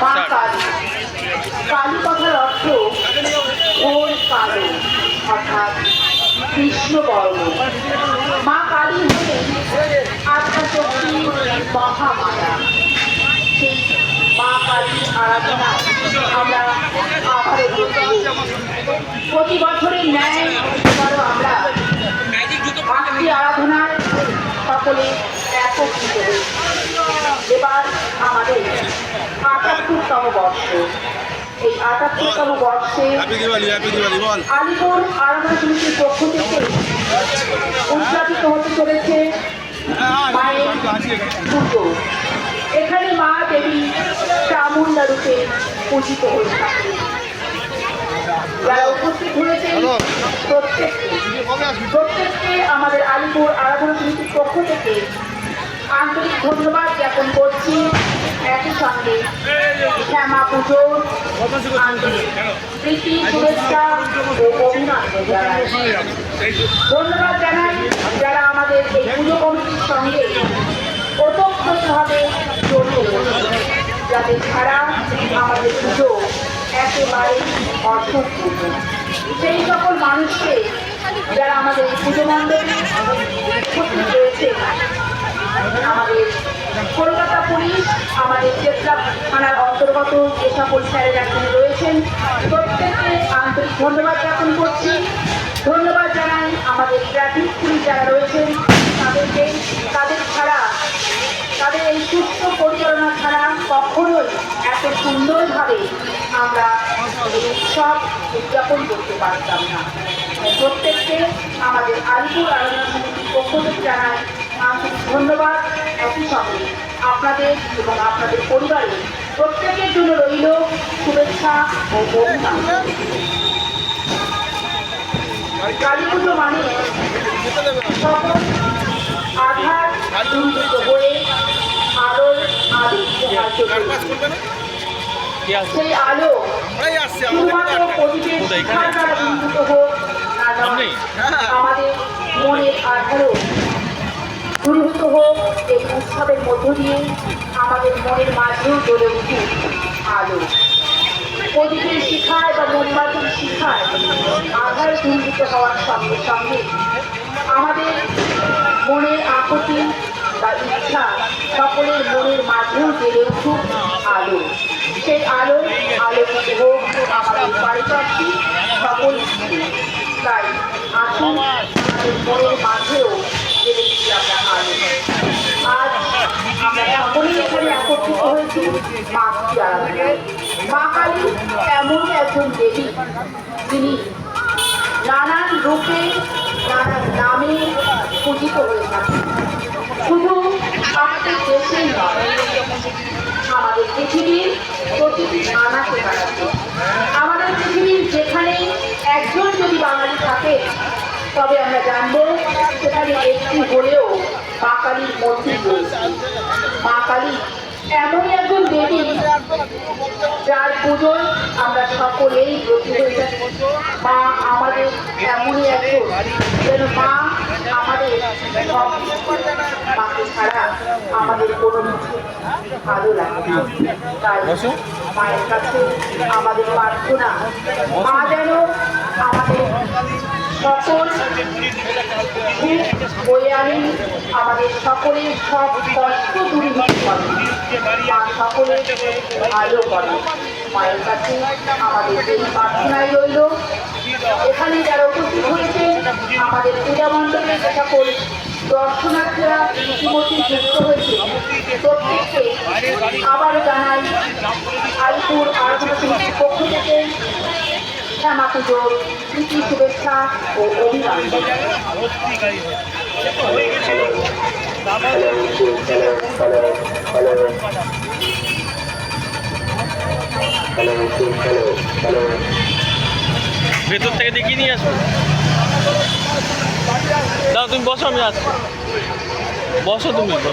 কালী। কালী অর্থ কালো অর্থাৎ মা কালী হলেন আরাধনায় আমরা প্রতি বছরের ন্যায় আটাত্তরতম বর্ষ। এই আটাত্তরতম বর্ষে আলিপুর আরাধনা সমিতির পক্ষ থেকে উদযাপিত হতে চলেছে মায়ের পুজো এখানে। মা দেবী চামুন্ডা রূপে পূজিত হয়ে থাকে। যারা উপস্থিত হয়েছে প্রত্যেককে প্রত্যেককে আমাদের আলিপুর আরাধনা সমিতির পক্ষ থেকে আন্তরিক ধন্যবাদ জ্ঞাপন করছি। সঙ্গে শ্যামা পুজোর প্রীতি, শুভেচ্ছা ও অভিনন্দন ধন্যবাদ জানাই যারা আমাদের এই পুজো কমিটির সঙ্গে ওতপ্রোতভাবে যাদের ছাড়া আমাদের পুজো একেবারে অর্থপূর্ণ সেই সকল মানুষকে যারা আমাদের এই পুজো মণ্ডপে উপস্থিত রয়েছে আমাদের কলকাতা পুলিশ আমাদের চেতলা থানার অন্তর্গত যে সকল স্যারেরা এখানে রয়েছেন, প্রত্যেককে আন্তরিক ধন্যবাদ জ্ঞাপন করছি। ধন্যবাদ জানাই আমাদের ট্রাফিক পুলিশ যারা রয়েছেন, তাদেরকে, তাদের ছাড়া, তাদের এই সুস্থ পরিচালনা ছাড়া কখনোই এত সুন্দরভাবে আমরা উৎসব উদযাপন করতে পারতাম না। প্রত্যেককে আমাদের আলিপুর আলোচনা সমিতির পক্ষ থেকে জানাই ধন্যবাদ একই সঙ্গে আপনাদের এবং আপনাদের পরিবারের প্রত্যেকের জন্য রইল শুভেচ্ছা ও কালী পুজো মানে সকল আধার দূরীভূত হয়ে আলোর আলোচ্য সেই আলো শুধুমাত্র প্রদীপের শিখার দ্বারা বিন্দুত হোক। আমাদের মনের আধারও দূরীভূত হোক, এই উৎসবের মধ্য দিয়ে আমাদের মনের মাঝেও জ্বলে উঠুক আলো প্রদীপের শিখায় বা মোমবাতির শিখায় আধার দূরীভূত হওয়ার সঙ্গে সঙ্গে আমাদের মনের আকুতি বা ইচ্ছা সকলের মনের মাঝেও জেলে উঠুক আলো সেই আলো আলোকিত হোক, আমাদের পারিপার্শ্বিক সকল। তাই আসুন, আমাদের মনের মাঝেও হয়েছি মাতৃ আরাধনায় মা একজন দেবী যিনি নানান রূপে, নানান নামে পূজিত হয়ে থাকে শুধু আমাদের দেশেই নয়, আমাদের পৃথিবীর প্রতিটি আনাকে কাটাতে আমাদের পৃথিবীর যেখানে একজন যদি বাঙালি থাকে, তবে আমরা জানব সেখানে একটি হলেও মা কালীর মন্দির রয়েছে মা কালী এমনই একজন দেবী যার পুজোয় আমরা সকলেই ব্রতী হয়ে যাই মা আমাদের এমনই একজন যেন মা আমাদের মাকে ছাড়া আমাদের কোনো কিছু ভালো লাগে তাই মায়ের কাছে আমাদের প্রার্থনা মা যেন আমাদের সকল বয়ে আনি আমাদের সকলের সব কষ্ট দূরীভূত করে। মা সকলের ভালো করে। মায়ের কাছে আমাদের এই প্রার্থনাই রইল। এখানে যারা উপস্থিত হয়েছেন, আমাদের পূজা মণ্ডপে সকল দর্শনার্থীরা ইতিমধ্যে যুক্ত হয়েছে, প্রত্যেককে আবারও জানাই, আলিপুর আরাধনা পক্ষ থেকে শ্যামা প্রীতি শুভেচ্ছা ও অভিনন্দন। ভেতর থেকে দেখিয়ে নিয়ে আসব। দাও তুমি বসো, আমি আসছি। বসো তুমি, বসো।